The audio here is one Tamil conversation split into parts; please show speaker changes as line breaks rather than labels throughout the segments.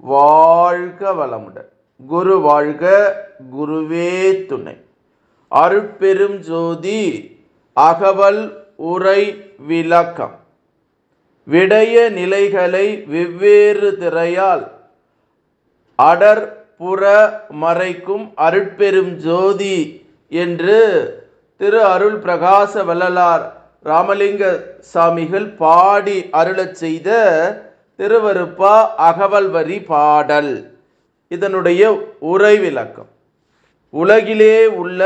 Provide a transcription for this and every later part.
வாழ்க வளமுடன். குரு வாழ்க குருவே துணை. அருட்பெரும் ஜோதி அகவல் உரை விளக்கம். விடய நிலைகளை வெவ்வேறு திரையால் அடர் புற மறைக்கும் அருட்பெரும் ஜோதி என்று திரு அருள் பிரகாச வள்ளலார் ராமலிங்க சாமிகள் பாடி அருளச் செய்த திருவருப்பா அகவல் வரி பாடல். இதனுடைய உரை விளக்கம். உலகிலே உள்ள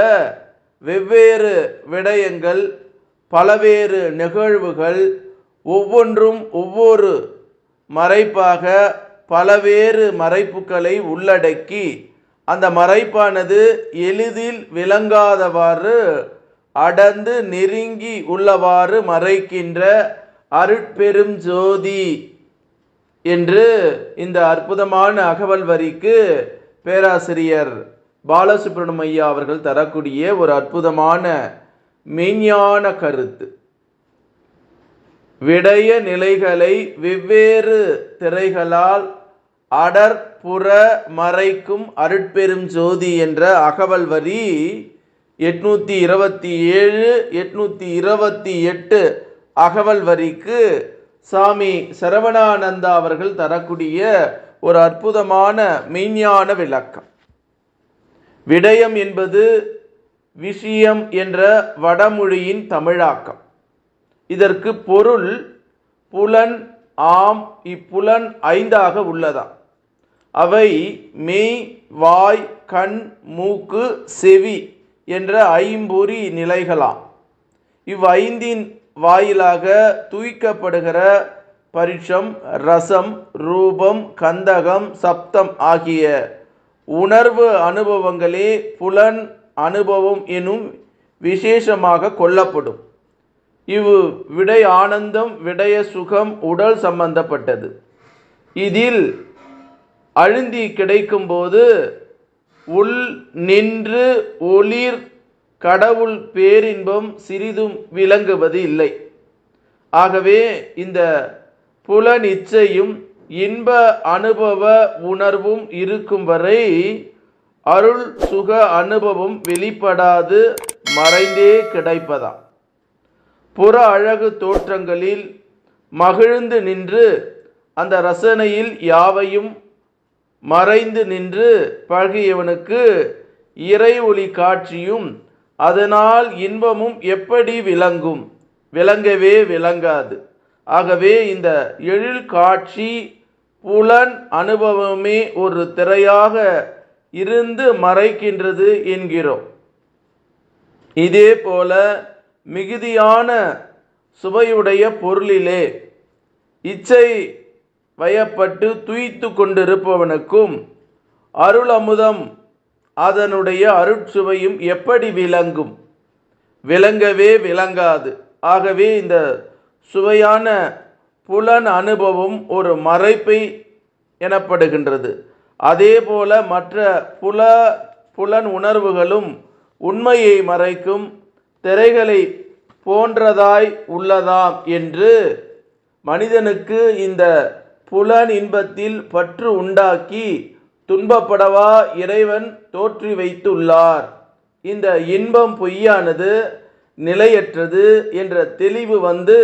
வெவ்வேறு விடயங்கள் பலவேறு நிகழ்வுகள் ஒவ்வொன்றும் ஒவ்வொரு மறைப்பாக பலவேறு மறைப்புகளை உள்ளடக்கி அந்த மறைப்பானது எளிதில் விளங்காதவாறு அடர்ந்து நெருங்கி உள்ளவாறு மறைக்கின்ற அருட்பெரும் ஜோதி. என்று இந்த அற்புதமான அகவல் வரிக்கு பேராசிரியர் பாலசுப்ரமணியா அவர்கள் தரக்கூடிய ஒரு அற்புதமான மெய்ஞான கருத்து. விடய நிலைகளை வெவ்வேறு திரைகளால் அடர் புற மறைக்கும் அருட்பெரும் ஜோதி என்ற அகவல் வரி எட்நூற்றி இருபத்தி ஏழு எட்நூற்றி இருபத்தி எட்டு அகவல் வரிக்கு சாமி சரவணானந்தா அவர்கள் தரக்கூடிய ஒரு அற்புதமான மெய்ஞான விளக்கம். விடயம் என்பது விஷயம் என்ற வடமொழியின் தமிழாக்கம். இதற்கு பொருள் புலன் ஆம் இப்புலன் ஐந்தாக உள்ளதா அவை மெய் வாய் கண் மூக்கு செவி என்ற ஐம்பொறி நிலைகளாம். இவ்வைந்தின் வாயிலாக தூய்க்கப்படுகிற பரிஷம் ரசம் ரூபம் கந்தகம் சப்தம் ஆகிய உணர்வு அனுபவங்களே புலன் அனுபவம் எனும் விசேஷமாக கொள்ளப்படும். இவ் விடை ஆனந்தம் விடய சுகம் உடல் சம்பந்தப்பட்டது. இதில் அழுந்தி கிடைக்கும்போது உள் நின்று ஒளிர் கடவுள் பேரின்பம் சிறிதும் விளங்குவது இல்லை. ஆகவே இந்த புல நிச்சயம் இன்ப அனுபவ உணர்வும் இருக்கும் வரை அருள் சுக அனுபவம் வெளிப்படாது மறைந்தே கிடைப்பதாம். புற அழகு தோற்றங்களில் மகிழ்ந்து நின்று அந்த ரசனையில் யாவையும் மறைந்து நின்று பழகியவனுக்கு இறை ஒளி காட்சியும் அதனால் இன்பமும் எப்படி விளங்கும்? விளங்கவே விளங்காது. ஆகவே இந்த எழில் காட்சி புலன் அனுபவமே ஒரு திரையாக இருந்து மறைக்கின்றது என்கிறோம். இதே போல மிகுதியான சுவையுடைய பொருளிலே இச்சை வயப்பட்டு துய்த்து கொண்டிருப்பவனுக்கும் அருள் அமுதம் அதனுடைய அருட்சுவையும் எப்படி விளங்கும்? விளங்கவே விளங்காது. ஆகவே இந்த சுவையான புலன் அனுபவம் ஒரு மறைப்பை எனப்படுகின்றது. அதே போல மற்ற புல புலன் உணர்வுகளும் உண்மையை மறைக்கும் திரைகளை போன்றதாய் உள்ளதாம் என்று மனிதனுக்கு இந்த புலன் இன்பத்தில் பற்று உண்டாக்கி துன்பப்படவா இறைவன் தோற்றி வைத்துள்ளார். இந்த இன்பம் பொய்யானது நிலையற்றது என்ற தெளிவு வந்து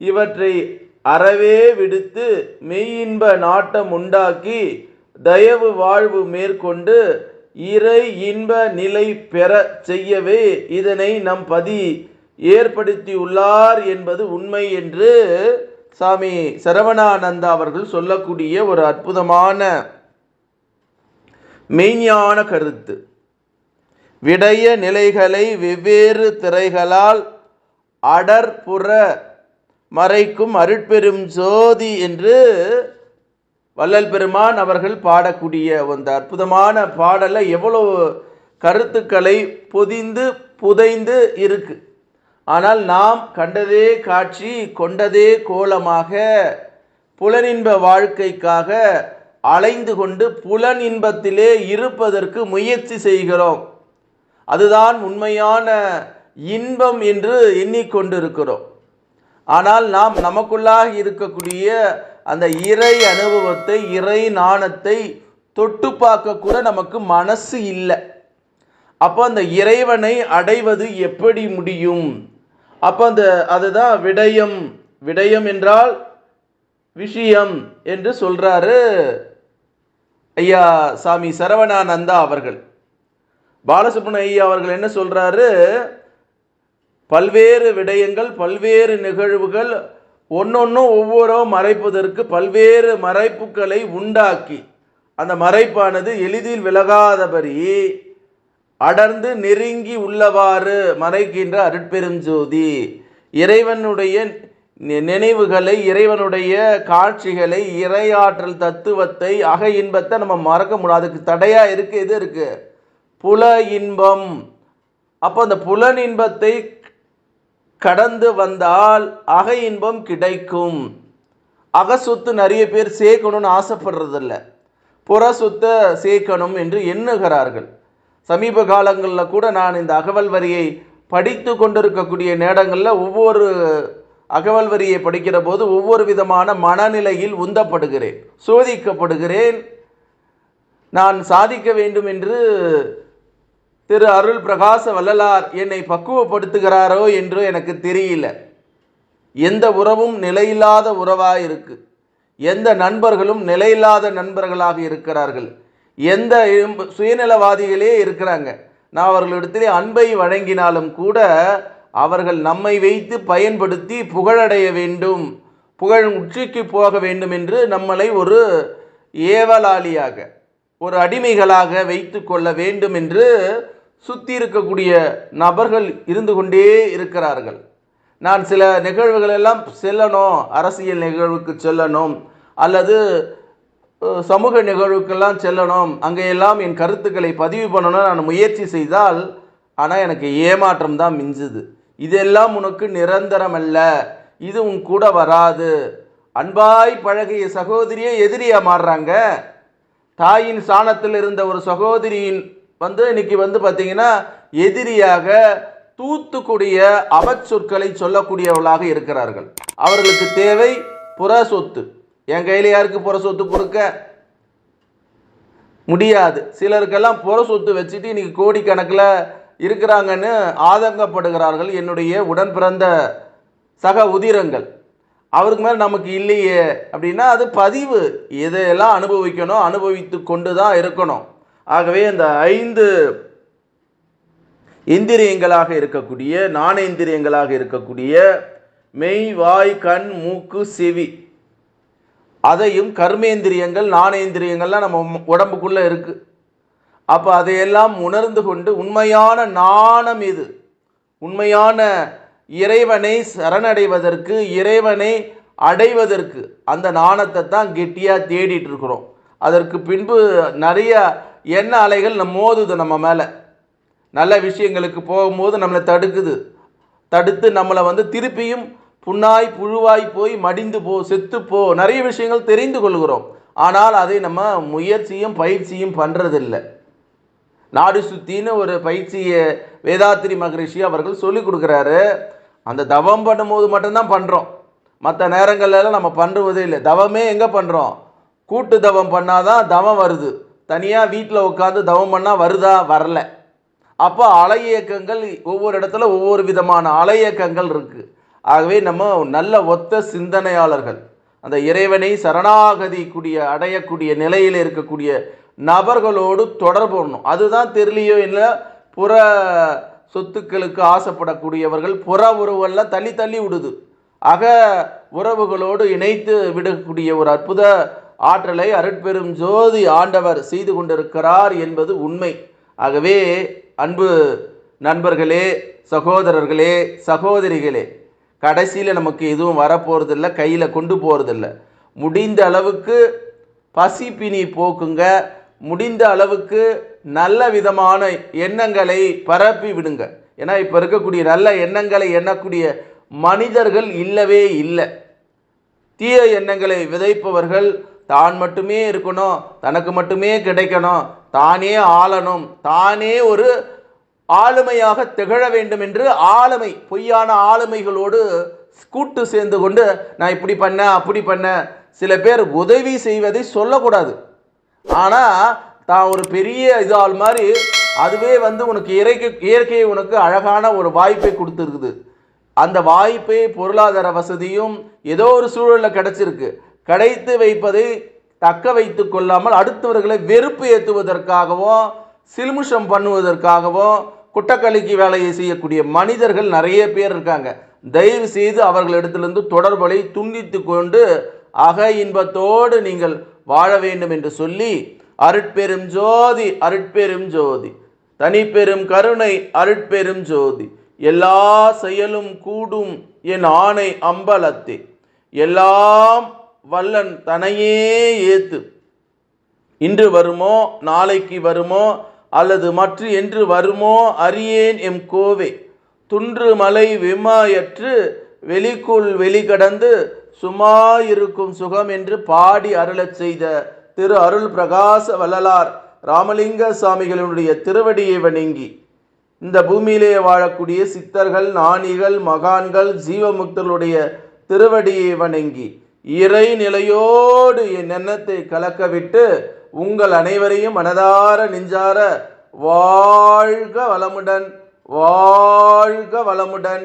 இவற்றை அறவே விடுத்து மெய்யின்ப நாட்டம் உண்டாக்கி தயவு வாழ்வு மேற்கொண்டு இறை இன்ப நிலை பெற செய்யவே இதனை நம் பதி ஏற்படுத்தியுள்ளார் என்பது உண்மை என்று சாமி சரவணானந்தா அவர்கள் சொல்லக்கூடிய ஒரு அற்புதமான மெய்ஞான கருத்து. விடய நிலைகளை வெவ்வேறு திரைகளால் அடற்புற மறைக்கும் அருட்பெரும் ஜோதி என்று வள்ளல் பெருமான் அவர்கள் பாடக்கூடிய அந்த அற்புதமான பாடலை எவ்வளோ கருத்துக்களை பொதிந்து புதைந்து இருக்கு. ஆனால் நாம் கண்டதே காட்சி கொண்டதே கோலமாக புலனின்ப வாழ்க்கைக்காக அலைந்து கொண்டு புலன் இன்பத்திலே இருப்பதற்கு முயற்சி செய்கிறோம். அதுதான் உண்மையான இன்பம் என்று எண்ணிக்கொண்டிருக்கிறோம். ஆனால் நாம் நமக்குள்ளாக இருக்கக்கூடிய அந்த இறை அனுபவத்தை இறை நாணத்தை தொட்டு பார்க்க கூட நமக்கு மனசு இல்லை. அப்போ அந்த இறைவனை அடைவது எப்படி முடியும்? அப்போ அந்த அதுதான் விடயம். விடயம் என்றால் விஷயம் என்று சொல்றாரு ஐயா சாமி சரவணானந்தா அவர்கள். பாலசுப்ரமணிய ஐயா அவர்கள் என்ன சொல்கிறாரு பல்வேறு விடயங்கள் பல்வேறு நிகழ்வுகள் ஒன்றொன்றும் ஒவ்வொரு மறைப்பதற்கு பல்வேறு மறைப்புகளை உண்டாக்கி அந்த மறைப்பானது எளிதில் விலகாதபடி அடர்ந்து நெருங்கி உள்ளவாறு மறைக்கின்ற அருட்பெருஞ்சோதி. இறைவனுடைய நினைவுகளை இறைவனுடைய காட்சிகளை இறையாற்றல் தத்துவத்தை அக இன்பத்தை நம்ம மறக்க முடியாது. அதுக்கு தடையாக இருக்கு எது இருக்கு? புல இன்பம். அப்போ அந்த புலன் இன்பத்தை கடந்து வந்தால் அக இன்பம் கிடைக்கும். அக சொத்து நிறைய பேர் சேர்க்கணும்னு ஆசைப்படுறதில்ல. புற சொத்தை சேர்க்கணும் என்று எண்ணுகிறார்கள். சமீப காலங்களில் கூட நான் இந்த அகவல் வரியை படித்து கொண்டிருக்கக்கூடிய நேரங்களில் ஒவ்வொரு அகவல் வரியை படிக்கிற போது ஒவ்வொரு விதமான மனநிலையில் உந்தப்படுகிறேன். சோதிக்கப்படுகிறேன். நான் சாதிக்க வேண்டும் என்று திரு அருள் பிரகாச வள்ளலார் என்னை பக்குவப்படுத்துகிறாரோ என்று எனக்கு தெரியல. எந்த உறவும் நிலையில்லாத உறவாக இருக்கு எந்த நண்பர்களும் நிலையில்லாத நண்பர்களாக இருக்கிறார்கள். எந்த சுயநலவாதிகளே இருக்கிறாங்க. நான் அவர்களிடத்திலே அன்பை வழங்கினாலும் கூட அவர்கள் நம்மை வைத்து பயன்படுத்தி புகழடைய வேண்டும். புகழ் உச்சிக்கு போக வேண்டும் என்று நம்மளை ஒரு ஏவலாளியாக ஒரு அடிமைகளாக வைத்து கொள்ள வேண்டும் என்று சுற்றி இருக்கக்கூடிய நபர்கள் இருந்து கொண்டே இருக்கிறார்கள். நான் சில நிகழ்வுகளெல்லாம் செல்லணும் அரசியல் நிகழ்வுக்கு செல்லணும் அல்லது சமூக நிகழ்வுக்கெல்லாம் செல்லணும். அங்கேயெல்லாம் என் கருத்துக்களை பதிவு பண்ணணும்னு நான் முயற்சி செய்தால் ஆனால் எனக்கு ஏமாற்றம் தான் மிஞ்சுது. இதெல்லாம் உனக்கு நிரந்தரம் அல்ல இது உன் கூட வராது. அன்பாய் பழகிய சகோதரியே எதிரியாக மாறுறாங்க. தாயின் சாணத்தில் இருந்த ஒரு சகோதரியின் வந்து இன்னைக்கு வந்து பார்த்தீங்கன்னா எதிரியாக தூத்துக்கூடிய அவச்சொற்களை சொல்லக்கூடியவர்களாக இருக்கிறார்கள். அவர்களுக்கு தேவை புற சொத்து. என் கையில் யாருக்கு புற சொத்து கொடுக்க? முடியாது. சிலருக்கெல்லாம் புற சொத்து வச்சுட்டு இன்னைக்கு கோடிக்கணக்கில் இருக்கிறாங்கன்னு ஆதங்கப்படுகிறார்கள் என்னுடைய உடன் பிறந்த சக உதிரங்கள். அவருக்கு மேலே நமக்கு இல்லையே அப்படின்னா அது பதிவு. எதையெல்லாம் அனுபவிக்கணும் அனுபவித்து கொண்டு தான் இருக்கணும். ஆகவே இந்த ஐந்து இந்திரியங்களாக இருக்கக்கூடிய நாணேந்திரியங்களாக இருக்கக்கூடிய மெய் வாய் கண் மூக்கு செவி அதையும் கர்மேந்திரியங்கள் நாணேந்திரியங்கள்லாம் நம்ம உடம்புக்குள்ளே இருக்குது அப்போ அதையெல்லாம் உணர்ந்து கொண்டு உண்மையான நாணம் இது. உண்மையான இறைவனை சரணடைவதற்கு இறைவனை அடைவதற்கு அந்த நாணத்தை தான் கெட்டியாக தேடிட்டு இருக்கிறோம். அதற்கு பின்பு நிறைய எண்ண அலைகள் நம்ம மோதுது நம்ம மேலே. நல்ல விஷயங்களுக்கு போகும்போது நம்மளை தடுக்குது. தடுத்து நம்மளை வந்து திருப்பியும் புண்ணாய் புழுவாய் போய் மடிந்து போ செத்து போ நிறைய விஷயங்கள் தெரிந்து கொள்கிறோம். ஆனால் அதை நம்ம முயற்சியும் பயிற்சியும் பண்ணுறதில்லை நாடு சுத்தின்னு ஒரு பயிற்சியை வேதாத்திரி மகரிஷி அவர்கள் சொல்லிக் கொடுக்குறாரு. அந்த தவம் பண்ணும்போது மட்டும்தான் பண்ணுறோம் மற்ற நேரங்கள்லாம் நம்ம பண்ணுறதே இல்லை. தவமே எங்கே பண்ணுறோம் கூட்டு தவம் பண்ணாதான் தவம் வருது. தனியாக வீட்டில் உட்காந்து தவம் பண்ணால் வருதா? வரல. அப்போ அலை இயக்கங்கள் ஒவ்வொரு இடத்துல ஒவ்வொரு விதமான அலை இயக்கங்கள் இருக்குது ஆகவே நம்ம நல்ல ஒத்த சிந்தனையாளர்கள் அந்த இறைவனை சரணாகதி கூடிய அடையக்கூடிய நிலையில் இருக்கக்கூடிய நபர்களோடு தொடர்புடணும் அதுதான் தெரியலையோ இல்லை புற சொத்துக்களுக்கு ஆசைப்படக்கூடியவர்கள் புற உறவுகள்லாம் தள்ளி தள்ளி விடுது. அக உறவுகளோடு இணைத்து விடக்கூடிய ஒரு அற்புத ஆற்றலை அருட்பெரும் ஜோதி ஆண்டவர் செய்து கொண்டிருக்கிறார் என்பது உண்மை. ஆகவே அன்பு நண்பர்களே சகோதரர்களே சகோதரிகளே கடைசியில் நமக்கு எதுவும் வரப்போகிறதில்ல கையில் கொண்டு போகிறதில்ல முடிந்த அளவுக்கு பசிப்பினி போக்குங்க. முடிந்த அளவுக்கு நல்ல விதமான எண்ணங்களை பரப்பி விடுங்க. ஏன்னா இப்போ இருக்கக்கூடிய நல்ல எண்ணங்களை எண்ணக்கூடிய மனிதர்கள் இல்லவே இல்லை. தீய எண்ணங்களை விதைப்பவர்கள் தான் மட்டுமே இருக்கணும் தனக்கு மட்டுமே கிடைக்கணும் தானே ஆளணும் தானே ஒரு ஆளுமையாக திகழ வேண்டும் என்று ஆளுமை பொய்யான ஆளுமைகளோடு கூட்டு சேர்ந்து கொண்டு நான் இப்படி பண்ண அப்படி பண்ணேன். சில பேர் உதவி செய்வதை சொல்லக்கூடாது. ஆனால் தான் ஒரு பெரிய இதால் மாதிரி அதுவே வந்து உனக்கு இயற்கை இயற்கையை உனக்கு அழகான ஒரு வாய்ப்பை கொடுத்துருக்குது. அந்த வாய்ப்பை பொருளாதார வசதியும் ஏதோ ஒரு சூழலில் கிடைச்சிருக்கு. கிடைத்து வைப்பதை தக்க வைத்து கொள்ளாமல் அடுத்தவர்களை வெறுப்பு ஏற்றுவதற்காகவும் சிலுமிஷம் பண்ணுவதற்காகவும் குட்டக்கலிக்கு வேலையை செய்யக்கூடிய மனிதர்கள் நிறைய பேர் இருக்காங்க. தயவு செய்து அவர்களிடத்திலிருந்து தொடர்பலை துண்டித்து கொண்டு அக இன்பத்தோடு நீங்கள் வாழ வேண்டும் என்று சொல்லி அருட்பெரும் ஜோதி அருட்பெரும் ஜோதி. தனிப்பெரும் கருணை அருட்பெரும் ஜோதி. எல்லா செயலும் கூடும் என் ஆணை அம்பலத்தே. எல்லாம் வல்லன் தனையே ஏத்து. இன்று வருமோ நாளைக்கு வருமோ அல்லது மற்ற என்று வருமோ அறியேன் எம் கோவே. துன்று மலை விமாயற்று வெளிக்குள் வெளிகடந்து சும்மா இருக்கும் சுகம் என்று பாடி அருளச் செய்த திரு அருள் பிரகாச வள்ளலார் ராமலிங்க சுவாமிகளுடைய திருவடியை வணங்கி இந்த பூமியிலே வாழக்கூடிய சித்தர்கள் நாணிகள் மகான்கள் ஜீவமுக்தர்களுடைய திருவடியை வணங்கி இறை நிலையோடு என் எண்ணத்தை கலக்கவிட்டு உங்கள் அனைவரையும் மனதார நெஞ்சார வாழ்க வளமுடன் வாழ்க வளமுடன்.